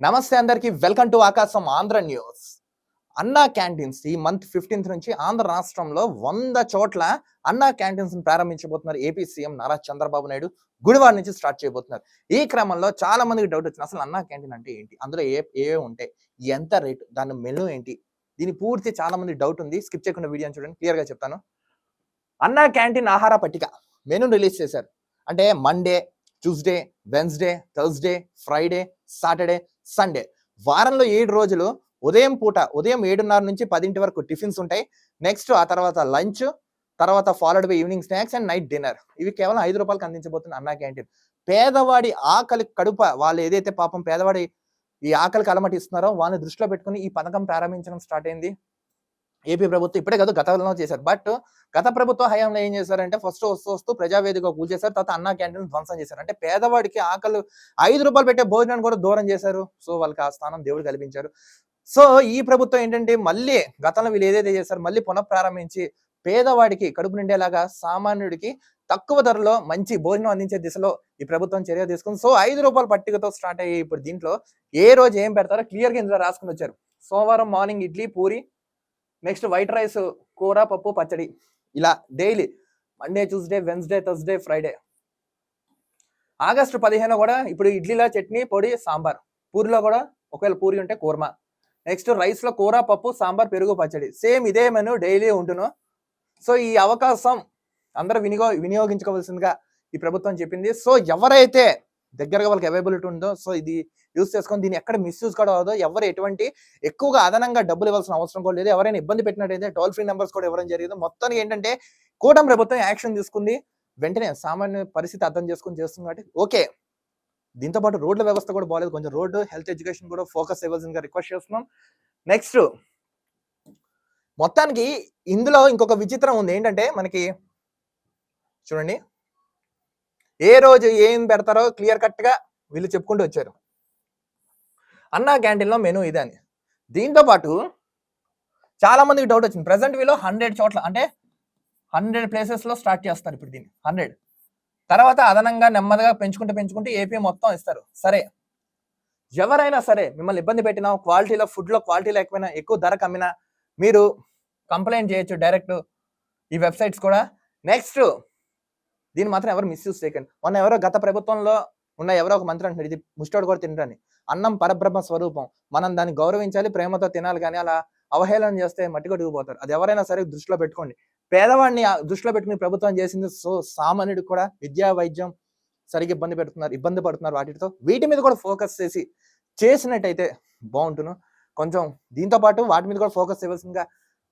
నమస్తే అందరికీ welcome to Aakasam Andhra news. Anna canteens ఈ మంత్ ఫిఫ్టీన్త్ నుంచి ఆంధ్ర రాష్ట్రంలో వంద చోట్ల అన్నా క్యాంటీన్స్ ప్రారంభించబోతున్నారు ఏపీ సీఎం నారా చంద్రబాబు నాయుడు. గుడివాడ నుంచి స్టార్ట్ చేయబోతున్నారు. ఈ క్రమంలో చాలా మందికి డౌట్ వచ్చింది. అసలు అన్నా క్యాంటీన్ అంటే ఏంటి? అందులో ఏ ఏవే ఉంటాయి? ఎంత రేటు? దాని మెనూ ఏంటి? దీని పూర్తి చాలా మంది డౌట్ ఉంది. స్కిప్ చేయకుండా వీడియో చూడండి. క్లియర్గా చెప్తాను. అన్నా క్యాంటీన్ ఆహార పట్టిక మెనూ రిలీజ్ చేశారు. అంటే Monday Tuesday Wednesday Thursday Friday Saturday Sunday వారంలో ఏడు రోజులు ఉదయం పూట ఉదయం ఏడున్నర నుంచి పదింటి వరకు టిఫిన్స్ ఉంటాయి. నెక్స్ట్ ఆ తర్వాత లంచ్ తర్వాత followed by evening snacks and night dinner ఇవి కేవలం ఐదు రూపాయలకు అందించబోతుంది అన్నా క్యాంటీన్ పేదవాడి ఆకలి కడుప వాళ్ళు ఏదైతే పాపం పేదవాడి ఈ ఆకలికి అలమటిస్తున్నారో వాళ్ళని దృష్టిలో పెట్టుకుని ఈ పథకం ప్రారంభించడం స్టార్ట్ అయింది. ఏపీ ప్రభుత్వం ఇప్పుడే కాదు గతంలో చేశారు. బట్ గత ప్రభుత్వ హయాంలో ఏం చేశారంటే ఫస్ట్ వస్తూ వస్తూ ప్రజావేదిక కూల్ చేశారు. తర్వాత అన్నా క్యాంటీన్ ధ్వంసం చేశారు. అంటే పేదవాడికి ఆకలి ఐదు రూపాయలు పెట్టే భోజనాన్ని కూడా దూరం చేశారు. సో వాళ్ళకి ఆ స్థానం దేవుడు కల్పించారు. సో ఈ ప్రభుత్వం ఏంటంటే మళ్ళీ గతంలో వీళ్ళు ఏదైతే చేశారు మళ్ళీ పునఃప్రారంభించి పేదవాడికి కడుపు నిండేలాగా సామాన్యుడికి తక్కువ ధరలో మంచి భోజనం అందించే దిశలో ఈ ప్రభుత్వం చర్య తీసుకుంది. సో ఐదు రూపాయల పట్టికతో స్టార్ట్ అయ్యి ఇప్పుడు దీంట్లో ఏ రోజు ఏం పెడతారో క్లియర్గా ఇందులో రాసుకుని వచ్చారు. సోమవారం morning idli puri next white rice కూర పప్పు పచ్చడి. ఇలా daily Monday Tuesday Wednesday Thursday Friday August పదిహేను కూడా ఇప్పుడు ఇడ్లీలో చట్నీ పొడి సాంబార్. పూరిలో కూడా ఒకవేళ పూరి ఉంటే కూర్మా. నెక్స్ట్ రైస్లో కూర పప్పు సాంబార్ పెరుగు పచ్చడి. సేమ్ ఇదే మెను డైలీ ఉంటును. సో ఈ అవకాశం అందరూ వినియో వినియోగించుకోవాల్సిందిగా ఈ ప్రభుత్వం చెప్పింది. సో ఎవరైతే దగ్గరగా వాళ్ళకి అవైలబిలిటీ ఉందో సో ఇది యూస్ చేసుకొని దీన్ని ఎక్కడ మిస్యూజ్ కూడా అవ్వదో. ఎవరు ఎటువంటి ఎక్కువగా అదనంగా డబ్బులు ఇవ్వాల్సిన అవసరం కూడా లేదు. ఎవరైనా ఇబ్బంది పెట్టినట్టయితే టోల్ ఫ్రీ నెంబర్స్ కూడా ఇవ్వడం జరిగింది. మొత్తానికి ఏంటంటే కూటమి ప్రభుత్వం యాక్షన్ తీసుకుంది. వెంటనే సామాన్య పరిస్థితి అర్థం చేసుకుని చేస్తుంది కాబట్టి ఓకే దీంతో పాటు రోడ్ల వ్యవస్థ కూడా బాగాలేదు కొంచెం రోడ్డు హెల్త్ ఎడ్యుకేషన్ కూడా ఫోకస్ ఇవ్వాల్సిందిగా రిక్వెస్ట్ చేస్తున్నాం. నెక్స్ట్ మొత్తానికి ఇందులో ఇంకొక విచిత్రం ఉంది. ఏంటంటే మనకి చూడండి. ఏ రోజు ఏం పెడతారో క్లియర్ కట్గా వీళ్ళు చెప్పుకుంటూ వచ్చారు. అన్నా క్యాంటీన్లో మెనూ ఇదే అని. దీంతో పాటు చాలా మందికి డౌట్ వచ్చింది. ప్రజెంట్ వీలో హండ్రెడ్ చోట్ల అంటే హండ్రెడ్ ప్లేసెస్లో స్టార్ట్ చేస్తారు ఇప్పుడు దీన్ని. హండ్రెడ్ తర్వాత అదనంగా నెమ్మదిగా పెంచుకుంటూ పెంచుకుంటూ ఏపీ మొత్తం ఇస్తారు. సరే. ఎవరైనా సరే మిమ్మల్ని ఇబ్బంది పెట్టినా క్వాలిటీలో ఫుడ్లో క్వాలిటీ లేకపోయినా ఎక్కువ ధర కమ్మినా మీరు కంప్లైంట్ చేయొచ్చు డైరెక్ట్ ఈ వెబ్సైట్స్ కూడా. నెక్స్ట్ దీన్ని మాత్రం ఎవరు మిస్యూజ్ చేయకండి. మొన్న ఎవరో గత ప్రభుత్వంలో ఉన్న ఎవరో ఒక మంత్రి అంటున్నారు ఇది ముష్టోడు కూడా తినరని. అన్నం పరబ్రహ్మ స్వరూపం. మనం దాన్ని గౌరవించాలి ప్రేమతో తినాలి కానీ అలా అవహేళన చేస్తే మట్టి కొట్టుకుపోతారు. అది ఎవరైనా సరే దృష్టిలో పెట్టుకోండి. పేదవాడిని ఆ దృష్టిలో పెట్టుకుని ప్రభుత్వం చేసింది సో సామాన్యుడు కూడా విద్యా వైద్యం సరిగ్గా ఇబ్బంది పెడుతున్నారు ఇబ్బంది పడుతున్నారు వాటితో. వీటి మీద కూడా ఫోకస్ చేసి చేసినట్టయితే బాగుంటును. కొంచెం దీంతో పాటు వాటి మీద కూడా ఫోకస్ చేయవలసిందిగా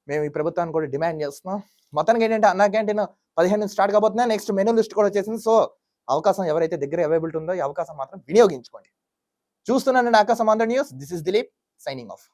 మేము ఈ ప్రభుత్వాన్ని కూడా డిమాండ్ చేస్తున్నాం. మొత్తానికి ఏంటంటే అన్నా క్యాంటీన్ పదిహేను నుంచి స్టార్ట్ కాబోతున్నాయి. నెక్స్ట్ మెనూ లిస్ట్ కూడా వచ్చేసింది. సో అవకాశం ఎవరైతే దగ్గర అవైలబిలిటీ ఉందో ఈ అవకాశం మాత్రం వినియోగించుకోండి. చూస్తున్నానండి Aakasam Andhra news this is Dilip signing off